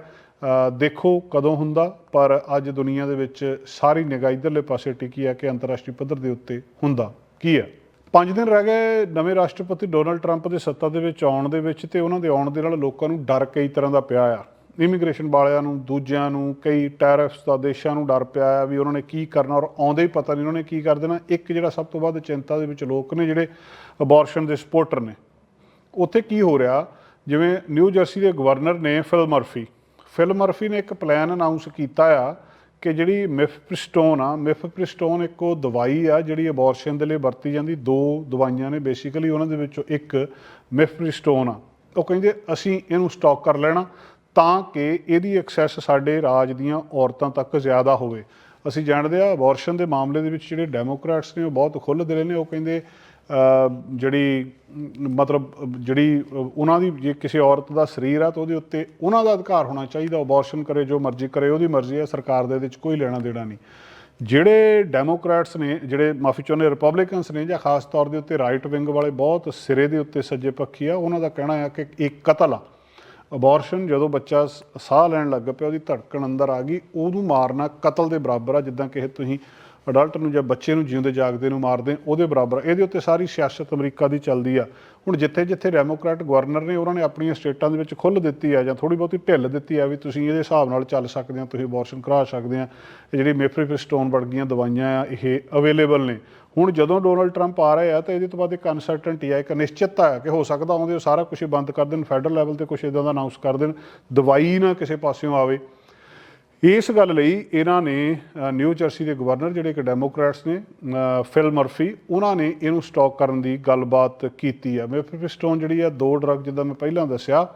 ਦੇਖੋ ਕਦੋਂ ਹੁੰਦਾ, ਪਰ ਅੱਜ ਦੁਨੀਆ ਦੇ ਵਿੱਚ ਸਾਰੀ ਨਿਗਾਹ ਇਧਰਲੇ ਪਾਸੇ ਟਿਕੀ ਆ ਕਿ ਅੰਤਰਰਾਸ਼ਟਰੀ ਪੱਧਰ ਦੇ ਉੱਤੇ ਹੁੰਦਾ। ਕੀ ਆ ਪੰਜ ਦਿਨ ਰਹਿ ਗਏ ਨਵੇਂ ਰਾਸ਼ਟਰਪਤੀ ਡੋਨਲਡ ਟਰੰਪ ਦੇ ਸੱਤਾ ਦੇ ਵਿੱਚ ਆਉਣ ਦੇ ਵਿੱਚ ਤੇ ਉਹਨਾਂ ਦੇ ਆਉਣ ਦੇ ਨਾਲ ਲੋਕਾਂ ਨੂੰ ਡਰ ਕਈ ਤਰ੍ਹਾਂ ਦਾ ਪਿਆ ਆ। ਇਮੀਗ੍ਰੇਸ਼ਨ ਵਾਲਿਆਂ ਨੂੰ, ਦੂਜਿਆਂ ਨੂੰ, ਕਈ ਟੈਰਿਫਸ ਦਾ, ਦੇਸ਼ਾਂ ਨੂੰ ਡਰ ਪਿਆ ਆ ਵੀ ਉਹਨਾਂ ਨੇ ਕੀ ਕਰਨਾ ਔਰ ਆਉਂਦੇ ਹੀ ਪਤਾ ਨਹੀਂ ਉਹਨਾਂ ਨੇ ਕੀ ਕਰ ਦੇਣਾ। ਇੱਕ ਜਿਹੜਾ ਸਭ ਤੋਂ ਵੱਧ ਚਿੰਤਾ ਦੇ ਵਿੱਚ ਲੋਕ ਨੇ ਜਿਹੜੇ ਅਬੋਰਸ਼ਨ ਦੇ ਸਪੋਰਟਰ ਨੇ ਉੱਥੇ ਕੀ ਹੋ ਰਿਹਾ? ਜਿਵੇਂ ਨਿਊ ਜਰਸੀ ਦੇ ਗਵਰਨਰ ਨੇ ਫਿਲ ਮਰਫੀ ਫਿਲ ਮਰਫੀ ਨੇ ਇੱਕ ਪਲਾਨ ਅਨਾਉਂਸ ਕੀਤਾ ਆ ਕਿ ਜਿਹੜੀ ਮਿਫਪ੍ਰਿਸਟੋਨ ਆ ਮਿਫਪ੍ਰਿਸਟੋਨ ਇੱਕ ਉਹ ਦਵਾਈ ਆ ਜਿਹੜੀ ਅਬੋਰਸ਼ਨ ਦੇ ਲਈ ਵਰਤੀ ਜਾਂਦੀ, ਦੋ ਦਵਾਈਆਂ ਨੇ ਬੇਸਿਕਲੀ ਉਹਨਾਂ ਦੇ ਵਿੱਚੋਂ ਇੱਕ ਮਿਫਪ੍ਰਿਸਟੋਨ ਆ। ਉਹ ਕਹਿੰਦੇ ਅਸੀਂ ਇਹਨੂੰ ਸਟਾਕ ਕਰ ਲੈਣਾ ਤਾਂ ਕਿ ਇਹਦੀ ਐਕਸੈਸ ਸਾਡੇ ਰਾਜ ਦੀਆਂ ਔਰਤਾਂ ਤੱਕ ਜ਼ਿਆਦਾ ਹੋਵੇ। ਅਸੀਂ ਜਾਣਦੇ ਆ ਅਬੋਰਸ਼ਨ ਦੇ ਮਾਮਲੇ ਦੇ ਵਿੱਚ ਜਿਹੜੇ ਡੈਮੋਕ੍ਰੈਟਸ ਨੇ ਉਹ ਬਹੁਤ ਖੁੱਲ੍ਹ ਦਿਲੇ ਨੇ, ਉਹ ਕਹਿੰਦੇ ਜਿਹੜੀ, ਮਤਲਬ ਜਿਹੜੀ, ਉਹਨਾਂ ਦੀ ਜੇ ਕਿਸੇ ਔਰਤ ਦਾ ਸਰੀਰ ਆ ਤਾਂ ਉਹਦੇ ਉੱਤੇ ਉਹਨਾਂ ਦਾ ਅਧਿਕਾਰ ਹੋਣਾ ਚਾਹੀਦਾ ਅਬੋਰਸ਼ਨ ਕਰੇ, ਜੋ ਮਰਜ਼ੀ ਕਰੇ, ਉਹਦੀ ਮਰਜ਼ੀ ਹੈ ਸਰਕਾਰ ਦੇ ਵਿੱਚ ਕੋਈ ਲੈਣਾ ਦੇਣਾ ਨਹੀਂ। ਜਿਹੜੇ ਡੈਮੋਕ੍ਰੈਟਸ ਨੇ, ਜਿਹੜੇ ਮਾਫੀ ਚਾਹੁੰਦੇ ਰਿਪਬਲਿਕਨਸ ਨੇ, ਜਾਂ ਖਾਸ ਤੌਰ ਦੇ ਉੱਤੇ ਰਾਈਟ ਵਿੰਗ ਵਾਲੇ ਬਹੁਤ ਸਿਰੇ ਦੇ ਉੱਤੇ ਸੱਜੇ ਪੱਖੀ ਆ, ਉਹਨਾਂ ਦਾ ਕਹਿਣਾ ਹੈ ਕਿ ਇੱਕ ਕਤਲ ਆ। ਅਬੋਰਸ਼ਨ ਜਦੋਂ ਬੱਚਾ ਸਾਹ ਲੈਣ ਲੱਗ ਪਿਆ, ਉਹਦੀ ਧੜਕਣ ਅੰਦਰ ਆ ਗਈ, ਉਹਨੂੰ ਮਾਰਨਾ ਕਤਲ ਦੇ ਬਰਾਬਰ ਆ, ਜਿੱਦਾਂ ਕਿ ਤੁਸੀਂ ਅਡਲਟ ਨੂੰ ਜਾਂ ਬੱਚੇ ਨੂੰ ਜਿਉਂਦੇ ਜਾਗਦੇ ਨੂੰ ਮਾਰਦੇ, ਉਹਦੇ ਬਰਾਬਰ ਇਹਦੇ ਉੱਤੇ ਸਾਰੀ ਸਿਆਸਤ ਅਮਰੀਕਾ ਦੀ ਚੱਲਦੀ ਆ। ਹੁਣ ਜਿੱਥੇ ਜਿੱਥੇ ਡੈਮੋਕ੍ਰੈਟ ਗਵਰਨਰ ਨੇ, ਉਹਨਾਂ ਨੇ ਆਪਣੀਆਂ ਸਟੇਟਾਂ ਦੇ ਵਿੱਚ ਖੁੱਲ੍ਹ ਦਿੱਤੀ ਆ ਜਾਂ ਥੋੜੀ ਬਹੁਤੀ ਢਿੱਲ ਦਿੱਤੀ ਆ ਵੀ ਤੁਸੀਂ ਇਹਦੇ ਹਿਸਾਬ ਨਾਲ ਚੱਲ ਸਕਦੇ ਆ, ਤੁਸੀਂ ਅਬੋਰਸ਼ਨ ਕਰਾ ਸਕਦੇ ਆ। ਇਹ ਜਿਹੜੀ ਮੇਫ੍ਰਿਫਿਸਟੋਨ ਵਰਗੀਆਂ ਦਵਾਈਆਂ ਆ, ਇਹ ਅਵੇਲੇਬਲ ਨੇ। ਹੁਣ ਜਦੋਂ ਡੋਨਲਡ ਟਰੰਪ ਆ ਰਹੇ ਆ, ਤਾਂ ਇਹਦੇ ਤੋਂ ਬਾਅਦ ਇੱਕ ਅਨਸਰਟਨਟੀ ਆ, ਇੱਕ ਅਨਿਸ਼ਚਿਤਤਾ ਹੈ ਕਿ ਹੋ ਸਕਦਾ ਆਉਂਦੇ ਉਹ ਸਾਰਾ ਕੁਝ ਬੰਦ ਕਰ ਦੇਣ, ਫੈਡਰਲ ਲੈਵਲ ਤੇ ਕੁਝ ਇਦਾਂ ਦਾ ਅਨਾਉਂਸ ਕਰ ਦੇਣ, ਦਵਾਈ ਨਾ ਕਿਸੇ ਪਾਸਿਓਂ ਆਵੇ। ਇਸ ਗੱਲ ਲਈ ਇਹਨਾਂ ਨੇ ਨਿਊ ਜਰਸੀ ਦੇ ਗਵਰਨਰ ਜਿਹੜੇ ਕਿ ਡੈਮੋਕ੍ਰੈਟਸ ਨੇ ਅ, ਫਿਲ ਮਰਫੀ ਉਹਨਾਂ ਨੇ ਇਹਨੂੰ ਸਟਾਕ ਕਰਨ ਦੀ ਗੱਲਬਾਤ ਕੀਤੀ ਹੈ ਮੇਫਿਸਟੋਨ ਜਿਹੜੀ ਆ ਦੋ ਡਰੱਗ ਜਿੱਦਾਂ ਮੈਂ ਪਹਿਲਾਂ ਦੱਸਿਆ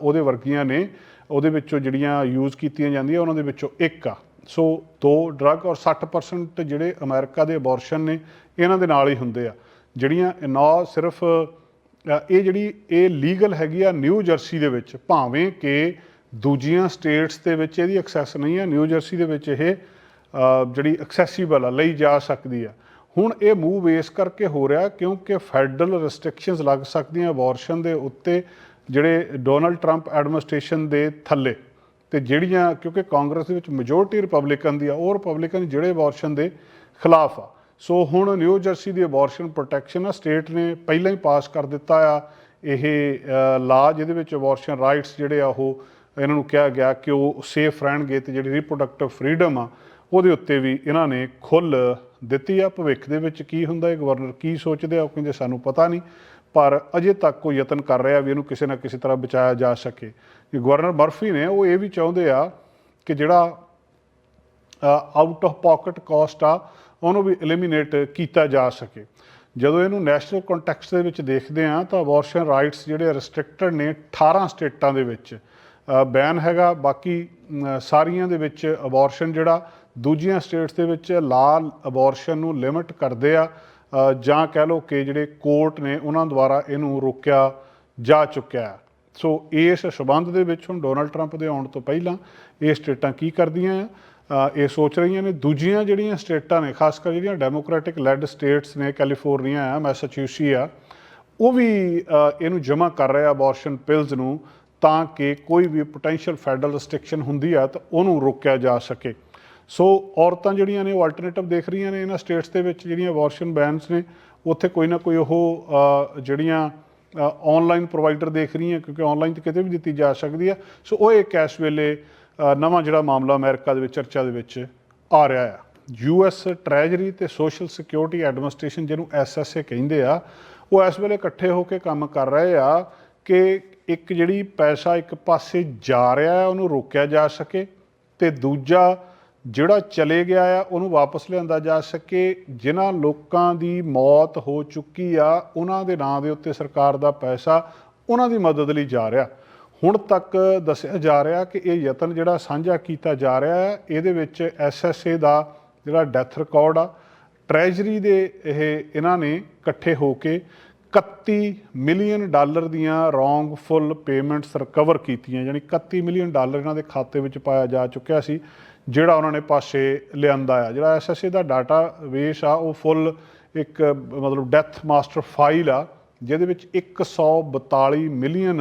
ਉਹਦੇ ਵਰਗੀਆਂ ਨੇ ਉਹਦੇ ਵਿੱਚੋਂ ਜਿਹੜੀਆਂ ਯੂਜ਼ ਕੀਤੀਆਂ ਜਾਂਦੀਆਂ ਉਹਨਾਂ ਦੇ ਵਿੱਚੋਂ ਇੱਕ ਆ। ਸੋ ਦੋ ਡਰੱਗ ਔਰ 60% ਜਿਹੜੇ ਅਮਰੀਕਾ ਦੇ ਅਬੋਰਸ਼ਨ ਨੇ ਇਹਨਾਂ ਦੇ ਨਾਲ ਹੀ ਹੁੰਦੇ ਆ। ਜਿਹੜੀਆਂ ਨਾ ਸਿਰਫ ਇਹ ਜਿਹੜੀ ਇਹ ਲੀਗਲ ਹੈਗੀ ਆ ਨਿਊ ਜਰਸੀ ਦੇ ਵਿੱਚ ਭਾਵੇਂ ਕਿ ਦੂਜੀਆਂ ਸਟੇਟਸ ਦੇ ਵਿੱਚ ਇਹਦੀ ਐਕਸੈਸ ਨਹੀਂ ਆ ਨਿਊ ਜਰਸੀ ਦੇ ਵਿੱਚ ਇਹ ਜਿਹੜੀ ਐਕਸੈਸਿਬਲ ਆ, ਲਈ ਜਾ ਸਕਦੀ ਆ। ਹੁਣ ਇਹ ਮੂਵ ਇਸ ਕਰਕੇ ਹੋ ਰਿਹਾ ਕਿਉਂਕਿ ਫੈਡਰਲ ਰੈਸਟ੍ਰਿਕਸ਼ਨਸ ਲੱਗ ਸਕਦੀਆਂ ਅਬੋਰਸ਼ਨ ਦੇ ਉੱਤੇ ਜਿਹੜੇ ਡੋਨਲਡ ਟਰੰਪ ਐਡਮਿਨਿਸਟ੍ਰੇਸ਼ਨ ਦੇ ਥੱਲੇ। ਤੇ ਜਿਹੜੀਆਂ, ਕਿਉਂਕਿ ਕਾਂਗਰਸ ਦੇ ਵਿੱਚ ਮੈਜੋਰਟੀ ਰਿਪਬਲਿਕਨ ਦੀ ਆ, ਉਹ ਰਿਪਬਲਿਕਨ ਜਿਹੜੇ ਅਬੋਰਸ਼ਨ ਦੇ ਖਿਲਾਫ ਆ। ਸੋ ਹੁਣ ਨਿਊ ਜਰਸੀ ਦੀ ਅਬੋਰਸ਼ਨ ਪ੍ਰੋਟੈਕਸ਼ਨ ਆ ਸਟੇਟ ਨੇ ਪਹਿਲਾਂ ਹੀ ਪਾਸ ਕਰ ਦਿੱਤਾ ਆ। ਇਹ ਲਾ ਜਿਹਦੇ ਵਿੱਚ ਅਬੋਰਸ਼ਨ ਰਾਈਟਸ ਜਿਹੜੇ ਆ, ਉਹ ਇਹਨਾਂ ਨੂੰ ਕਿਹਾ ਗਿਆ ਕਿ ਉਹ ਸੇਫ ਰਹਿਣਗੇ ਤੇ ਜਿਹੜੀ ਰਿਪਰੋਡਕਟਿਵ ਫਰੀडम ਆ, ਉਹਦੇ ਉੱਤੇ ਵੀ ਇਹਨਾਂ ਨੇ ਖੁੱਲ ਦਿੱਤੀ ਆ। ਭਵਿੱਖ ਦੇ ਵਿੱਚ ਕੀ ਹੁੰਦਾ ਇਹ ਗਵਰਨਰ ਕੀ ਸੋਚਦੇ ਆ? ਉਹ ਕਹਿੰਦੇ ਸਾਨੂੰ ਪਤਾ ਨਹੀਂ, ਪਰ ਅਜੇ ਤੱਕ ਉਹ ਯਤਨ ਕਰ ਰਿਹਾ ਵੀ ਇਹਨੂੰ ਕਿਸੇ ਨਾ ਕਿਸੇ ਤਰ੍ਹਾਂ ਬਚਾਇਆ ਜਾ ਸਕੇ। ਗਵਰਨਰ ਮਰਫੀ ਨੇ ਉਹ ਇਹ ਵੀ ਚਾਹੁੰਦੇ ਆ ਕਿ ਜਿਹੜਾ ਆਊਟ ਆਫ ਪਾਕਟ ਕਾਸਟ ਆ, ਉਹਨੂੰ ਵੀ ਐਲੀਮੀਨੇਟ ਕੀਤਾ ਜਾ ਸਕੇ। ਜਦੋਂ ਇਹਨੂੰ ਨੈਸ਼ਨਲ ਕੰਟੈਕਸਟ ਦੇ ਵਿੱਚ ਦੇਖਦੇ ਆ ਤਾਂ ਅਬੋਰਸ਼ਨ ਰਾਈਟਸ ਜਿਹੜੇ ਰੈਸਟ੍ਰਿਕਟਡ ਨੇ 18 ਸਟੇਟਾਂ ਦੇ ਵਿੱਚ ਬੈਨ ਹੈਗਾ। ਬਾਕੀ ਸਾਰੀਆਂ ਦੇ ਵਿੱਚ ਅਬੋਰਸ਼ਨ ਜਿਹੜਾ, ਦੂਜੀਆਂ ਸਟੇਟਸ ਦੇ ਵਿੱਚ ਲਾ ਅਬੋਰਸ਼ਨ ਨੂੰ ਲਿਮਿਟ ਕਰਦੇ ਆ। ਜਾਂ ਕਹਿ ਲਓ ਕਿ ਜਿਹੜੇ ਕੋਰਟ ਨੇ, ਉਹਨਾਂ ਦੁਆਰਾ ਇਹਨੂੰ ਰੋਕਿਆ ਜਾ ਚੁੱਕਿਆ ਹੈ। ਸੋ ਇਸ ਸਬੰਧ ਦੇ ਵਿੱਚ ਹੁਣ ਡੋਨਲਡ ਟਰੰਪ ਦੇ ਆਉਣ ਤੋਂ ਪਹਿਲਾਂ ਇਹ ਸਟੇਟਾਂ ਕੀ ਕਰਦੀਆਂ ਆ? ਇਹ ਸੋਚ ਰਹੀਆਂ ਨੇ। ਦੂਜੀਆਂ ਜਿਹੜੀਆਂ ਸਟੇਟਾਂ ਨੇ, ਖਾਸ ਕਰ ਜਿਹੜੀਆਂ ਡੈਮੋਕ੍ਰੈਟਿਕ ਲੈਡ ਸਟੇਟਸ ਨੇ ਕੈਲੀਫੋਰਨੀਆ ਆ ਮੈਸਾਚੂਸੀ ਆ, ਉਹ ਵੀ ਇਹਨੂੰ ਜਮ੍ਹਾਂ ਕਰ ਰਿਹਾ ਅਬੋਰਸ਼ਨ ਪਿਲਸ ਨੂੰ। ਤਾਂ ਕਿ ਕੋਈ ਵੀ ਪੋਟੈਂਸ਼ੀਅਲ ਫੈਡਰਲ ਰੈਸਟ੍ਰਿਕਸ਼ਨ ਹੁੰਦੀ ਆ ਤਾਂ ਉਹਨੂੰ ਰੋਕਿਆ ਜਾ ਸਕੇ। ਸੋ ਔਰਤਾਂ ਜਿਹੜੀਆਂ ਨੇ ਉਹ ਅਲਟਰਨੇਟਿਵ ਦੇਖ ਰਹੀਆਂ ਨੇ ਇਹਨਾਂ ਸਟੇਟਸ ਦੇ ਵਿੱਚ ਜਿਹੜੀਆਂ ਅਬੋਰਸ਼ਨ ਬੈਨਸ ਨੇ, ਉੱਥੇ ਕੋਈ ਨਾ ਕੋਈ ਉਹ ਜਿਹੜੀਆਂ ਆਨਲਾਈਨ ਪ੍ਰੋਵਾਈਡਰ ਦੇਖ ਰਹੀਆਂ, ਕਿਉਂਕਿ ਆਨਲਾਈਨ ਤੇ ਕਿਤੇ ਵੀ ਦਿੱਤੀ ਜਾ ਸਕਦੀ ਆ। ਸੋ ਉਹ ਇੱਕ ਇਸ ਵੇਲੇ ਨਵਾਂ ਜਿਹੜਾ ਮਾਮਲਾ ਅਮਰੀਕਾ ਦੇ ਵਿੱਚ, ਚਰਚਾ ਦੇ ਵਿੱਚ ਆ ਰਿਹਾ ਆ। ਯੂਐਸ ਟ੍ਰੈਜਰੀ ਤੇ ਸੋਸ਼ਲ ਸਿਕਿਉਰਿਟੀ ਐਡਮਿਨਿਸਟ੍ਰੇਸ਼ਨ ਜਿਹਨੂੰ ਐਸਐਸਏ ਕਹਿੰਦੇ ਆ, ਉਹ ਇਸ ਵੇਲੇ ਇਕੱਠੇ ਹੋ ਕੇ ਕੰਮ ਕਰ ਰਹੇ ਆ ਕਿ ਇੱਕ ਜਿਹੜੀ ਪੈਸਾ ਇੱਕ ਪਾਸੇ ਜਾ ਰਿਹਾ ਹੈ, ਉਹਨੂੰ ਰੋਕਿਆ ਜਾ ਸਕੇ ਤੇ ਦੂਜਾ ਜਿਹੜਾ ਚਲੇ ਗਿਆ ਆ, ਉਹਨੂੰ ਵਾਪਸ ਲਿਆਂਦਾ ਜਾ ਸਕੇ। ਜਿਨ੍ਹਾਂ ਲੋਕਾਂ ਦੀ ਮੌਤ ਹੋ ਚੁੱਕੀ ਆ, ਉਹਨਾਂ ਦੇ ਨਾਂ ਦੇ ਉੱਤੇ ਸਰਕਾਰ ਦਾ ਪੈਸਾ ਉਹਨਾਂ ਦੀ ਮਦਦ ਲਈ ਜਾ ਰਿਹਾ। ਹੁਣ ਤੱਕ ਦੱਸਿਆ ਜਾ ਰਿਹਾ ਕਿ ਇਹ ਯਤਨ ਜਿਹੜਾ ਸਾਂਝਾ ਕੀਤਾ ਜਾ ਰਿਹਾ ਹੈ, ਇਹਦੇ ਵਿੱਚ ਐਸਐਸਏ ਦਾ ਜਿਹੜਾ ਡੈਥ ਰਿਕਾਰਡ ਆ, ਟ੍ਰੈਜਰੀ ਦੇ ਇਹ ਇਹਨਾਂ ਨੇ ਇਕੱਠੇ ਹੋ ਕੇ 31 ਮਿਲੀਅਨ ਡਾਲਰ ਦੀਆਂ ਰੋਂਗਫੁਲ ਪੇਮੈਂਟਸ ਰਿਕਵਰ ਕੀਤੀਆਂ ਯਾਨੀ 31 ਮਿਲੀਅਨ ਡਾਲਰ ਇਹਨਾਂ ਦੇ ਖਾਤੇ ਵਿੱਚ ਪਾਇਆ ਜਾ ਚੁੱਕਿਆ ਸੀ ਜਿਹੜਾ ਉਹਨਾਂ ਨੇ ਪਾਸੇ ਲਿਆਂਦਾ ਆ। ਜਿਹੜਾ ਐਸਐਸਏ ਦਾ ਡਾਟਾ ਬੇਸ ਆ ਉਹ ਫੁੱਲ ਇੱਕ ਮਤਲਬ ਡੈਥ ਮਾਸਟਰ ਫਾਈਲ ਆ ਜਿਹਦੇ ਵਿੱਚ 142 ਮਿਲੀਅਨ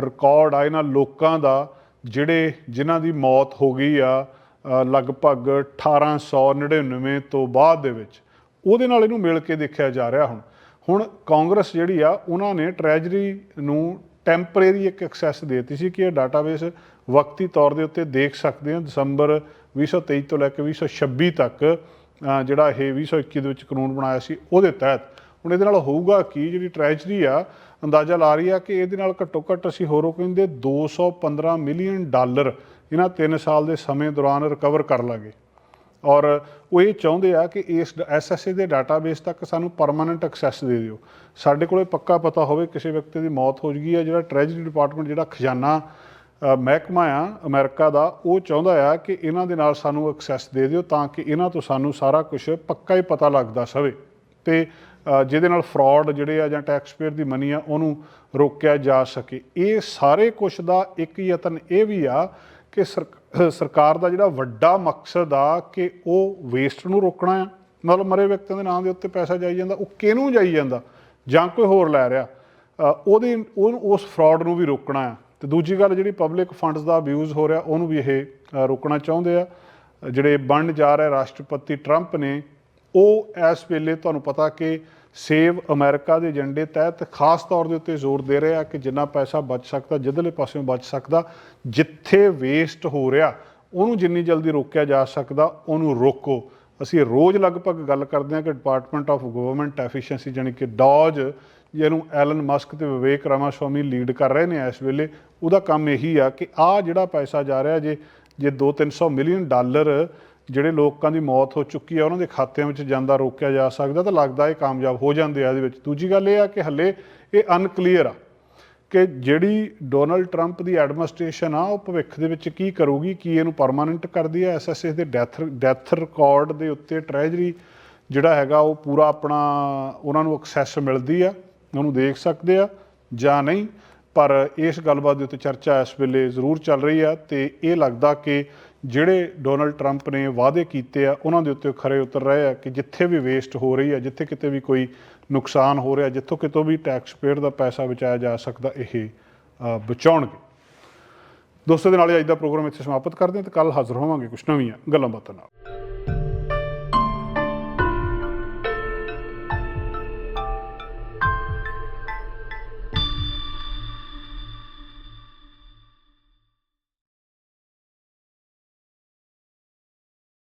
ਰਿਕਾਰਡ ਆ ਇਹਨਾਂ ਲੋਕਾਂ ਦਾ ਜਿਹੜੇ ਜਿਨ੍ਹਾਂ ਦੀ ਮੌਤ ਹੋ ਗਈ ਆ ਅ, ਲਗਭਗ 1899 ਤੋਂ ਬਾਅਦ ਦੇ ਵਿੱਚ। ਉਹਦੇ ਨਾਲ ਇਹਨੂੰ ਮਿਲ ਕੇ ਦੇਖਿਆ ਜਾ ਰਿਹਾ ਹੁਣ। ਹੁਣ ਕਾਂਗਰਸ ਜਿਹੜੀ ਆ, ਉਹਨਾਂ ਨੇ ਟ੍ਰੈਜਰੀ ਨੂੰ ਟੈਂਪਰੇਰੀ ਇੱਕ ਐਕਸੈਸ ਦਿੱਤੀ ਸੀ ਕਿ ਇਹ ਡਾਟਾਬੇਸ ਵਕਤੀ ਤੌਰ ਦੇ ਉੱਤੇ ਦੇਖ ਸਕਦੇ ਹਾਂ ਦਸੰਬਰ 2023 ਤੋਂ ਲੈ ਕੇ 2026 ਤੱਕ ਜਿਹੜਾ ਇਹ 2021 ਦੇ ਵਿੱਚ ਕਾਨੂੰਨ ਬਣਾਇਆ ਸੀ, ਉਹਦੇ ਤਹਿਤ। ਹੁਣ ਇਹਦੇ ਨਾਲ ਹੋਊਗਾ ਕੀ? ਜਿਹੜੀ ਟ੍ਰੈਜਰੀ ਆ, ਅੰਦਾਜ਼ਾ ਲਾ ਰਹੀ ਆ ਕਿ ਇਹਦੇ ਨਾਲ ਘੱਟੋ ਘੱਟ ਅਸੀਂ ਹੋਰ ਉਹ ਕਹਿੰਦੇ 215 ਮਿਲੀਅਨ ਡਾਲਰ ਇਹਨਾਂ 3 ਸਾਲ ਦੇ ਸਮੇਂ ਦੌਰਾਨ ਰਿਕਵਰ ਕਰ ਲਾਂਗੇ। ਔਰ ਉਹ ਇਹ ਚਾਹੁੰਦੇ ਆ ਕਿ ਇਸ ਐਸਐਸਏ ਦੇ ਡਾਟਾਬੇਸ ਤੱਕ ਸਾਨੂੰ ਪਰਮਾਨੈਂਟ ਐਕਸੈਸ ਦੇ ਦਿਓ। ਸਾਡੇ ਕੋਲੇ ਪੱਕਾ ਪਤਾ ਹੋਵੇ ਕਿਸੇ ਵਿਅਕਤੀ ਦੀ ਮੌਤ ਹੋ ਗਈ ਹੈ, ਜਿਹੜਾ ਟ੍ਰੈਜਰੀ ਡਿਪਾਰਟਮੈਂਟ ਜਿਹੜਾ ਖਜ਼ਾਨਾ ਮਹਿਕਮਾ ਆ ਅਮਰੀਕਾ ਦਾ, ਉਹ ਚਾਹੁੰਦਾ ਆ ਕਿ ਇਹਨਾਂ ਦੇ ਨਾਲ ਸਾਨੂੰ ਐਕਸੈਸ ਦੇ ਦਿਓ ਤਾਂ ਕਿ ਇਹਨਾਂ ਤੋਂ ਸਾਨੂੰ ਸਾਰਾ ਕੁਝ ਪੱਕਾ ਹੀ ਪਤਾ ਲੱਗਦਾ ਸਵੇ। ਤੇ ਜਿਹਦੇ ਨਾਲ ਫਰਾਡ ਜਿਹੜੇ ਆ ਜਾਂ ਟੈਕਸ ਪੇਅਰ ਦੀ ਮਨੀ ਆ, ਉਹਨੂੰ ਰੋਕਿਆ ਜਾ ਸਕੇ। ਇਹ ਸਾਰੇ ਕੁਝ ਦਾ ਇੱਕ ਯਤਨ ਇਹ ਵੀ ਆ ਕਿ ਸਰਕਾਰ ਦਾ ਜਿਹੜਾ ਵੱਡਾ ਮਕਸਦ ਆ ਕਿ ਉਹ ਵੇਸਟ ਨੂੰ ਰੋਕਣਾ ਆ। ਮਤਲਬ ਮਰੇ ਵਿਅਕਤੀਆਂ ਦੇ ਨਾਮ ਦੇ ਉੱਤੇ ਪੈਸਾ ਜਾਈ ਜਾਂਦਾ ਉਹ ਕਿਹਨੂੰ ਜਾਈ ਜਾਂਦਾ? ਜਾਂ ਕੋਈ ਹੋਰ ਲੈ ਰਿਹਾ। ਅ, ਉਹਦੇ ਉਹਨੂੰ ਉਸ ਫਰਾਡ ਨੂੰ ਵੀ ਰੋਕਣਾ ਆ। ਤੇ ਦੂਜੀ ਗੱਲ ਜਿਹੜੀ ਪਬਲਿਕ ਫੰਡਸ ਦਾ ਅਬਿਊਜ਼ ਹੋ ਰਿਹਾ ਉਹਨੂੰ ਵੀ ਇਹ ਰੋਕਣਾ ਚਾਹੁੰਦੇ ਆ। ਜਿਹੜੇ ਬਣ ਜਾ ਰਹੇ ਰਾਸ਼ਟਰਪਤੀ ਟਰੰਪ ਨੇ ਉਹ ਇਸ ਵੇਲੇ ਤੁਹਾਨੂੰ ਪਤਾ ਕਿ ਸੇਵ ਅਮਰੀਕਾ ਦੇ ਏਜੰਡੇ ਤਹਿਤ ਖਾਸ ਤੌਰ ਦੇ ਉੱਤੇ ਜ਼ੋਰ ਦੇ ਰਿਹਾ ਕਿ ਜਿੰਨਾ ਪੈਸਾ ਬਚ ਸਕਦਾ, ਜਿੱਧਰਲੇ ਪਾਸਿਓਂ ਬਚ ਸਕਦਾ, ਜਿੱਥੇ ਵੇਸਟ ਹੋ ਰਿਹਾ, ਉਹਨੂੰ ਜਿੰਨੀ ਜਲਦੀ ਰੋਕਿਆ ਜਾ ਸਕਦਾ, ਉਹਨੂੰ ਰੋਕੋ। ਅਸੀਂ ਰੋਜ਼ ਲਗਭਗ ਗੱਲ ਕਰਦੇ ਹਾਂ ਕਿ ਡਿਪਾਰਟਮੈਂਟ ਆਫ ਗਵਰਨਮੈਂਟ ਐਫੀਸ਼ੀਐਂਸੀ ਜਾਣੀ ਕਿ ਡੌਜ ਜਿਹਨੂੰ ਐਲਨ ਮਸਕ ਤੇ ਵਿਵੇਕ ਰਾਮਾਸਵਾਮੀ ਲੀਡ ਕਰ ਰਹੇ ਨੇ ਇਸ ਵੇਲੇ, ਉਹਦਾ ਕੰਮ ਇਹੀ ਆ ਕਿ ਆ ਜਿਹੜਾ ਪੈਸਾ ਜਾ ਰਿਹਾ ਜੇ ਜੇ 2-300 ਮਿਲੀਅਨ ਡਾਲਰ ਜਿਹੜੇ ਲੋਕਾਂ ਦੀ ਮੌਤ ਹੋ ਚੁੱਕੀ ਆ, ਉਹਨਾਂ ਦੇ ਖਾਤਿਆਂ ਵਿੱਚ ਜਾਂਦਾ ਰੋਕਿਆ ਜਾ ਸਕਦਾ ਤਾਂ ਲੱਗਦਾ ਇਹ ਕਾਮਯਾਬ ਹੋ ਜਾਂਦੇ ਆ ਇਹਦੇ ਵਿੱਚ। ਦੂਜੀ ਗੱਲ ਇਹ ਆ ਕਿ ਹੱਲੇ ਇਹ ਅਨਕਲੀਅਰ ਆ ਕਿ ਜਿਹੜੀ ਡੋਨਲਡ ਟਰੰਪ ਦੀ ਐਡਮਿਨਿਸਟ੍ਰੇਸ਼ਨ ਆ, ਉਹ ਭਵਿੱਖ ਦੇ ਵਿੱਚ ਕੀ ਕਰੂਗੀ, ਕੀ ਇਹਨੂੰ ਪਰਮਾਨੈਂਟ ਕਰਦੀ ਹੈ ਐਸਐਸਐਸ ਦੇ ਡੈਥ ਡੈਥ ਰਿਕਾਰਡ ਦੇ ਉੱਤੇ ਟ੍ਰੈਜਰੀ ਜਿਹੜਾ ਹੈਗਾ, ਉਹ ਪੂਰਾ ਆਪਣਾ ਉਹਨਾਂ ਨੂੰ ਐਕਸੈਸ ਮਿਲਦੀ ਆ, ਉਹਨੂੰ ਦੇਖ ਸਕਦੇ ਆ ਜਾਂ ਨਹੀਂ। ਪਰ ਇਸ ਗੱਲਬਾਤ ਦੇ ਉੱਤੇ ਚਰਚਾ ਇਸ ਵੇਲੇ ਜ਼ਰੂਰ ਚੱਲ ਰਹੀ ਆ ਤੇ ਇਹ ਲੱਗਦਾ ਕਿ ਜਿਹੜੇ ਡੋਨਲਡ ਟਰੰਪ ਨੇ ਵਾਅਦੇ ਕੀਤੇ ਆ, ਉਹਨਾਂ ਦੇ ਉੱਤੇ ਖਰੇ ਉਤਰ ਰਹੇ ਆ ਕਿ ਜਿੱਥੇ ਵੀ ਵੇਸਟ ਹੋ ਰਹੀ ਆ, ਜਿੱਥੇ ਕਿਤੇ ਵੀ ਕੋਈ ਨੁਕਸਾਨ ਹੋ ਰਿਹਾ, ਜਿੱਥੋਂ ਕਿਤੋਂ ਵੀ ਟੈਕਸ ਪੇਅਰ ਦਾ ਪੈਸਾ ਬਚਾਇਆ ਜਾ ਸਕਦਾ, ਇਹ ਬਚਾਉਣਗੇ। ਦੋਸਤੋ ਦੇ ਨਾਲ ਹੀ ਅੱਜ ਦਾ ਪ੍ਰੋਗਰਾਮ ਇੱਥੇ ਸਮਾਪਤ ਕਰਦੇ ਹਾਂ ਤੇ ਕੱਲ ਹਾਜ਼ਰ ਹੋਵਾਂਗੇ ਕੁਝ ਨਵੀਆਂ ਗੱਲਾਂ ਬਾਤਾਂ ਨਾਲ।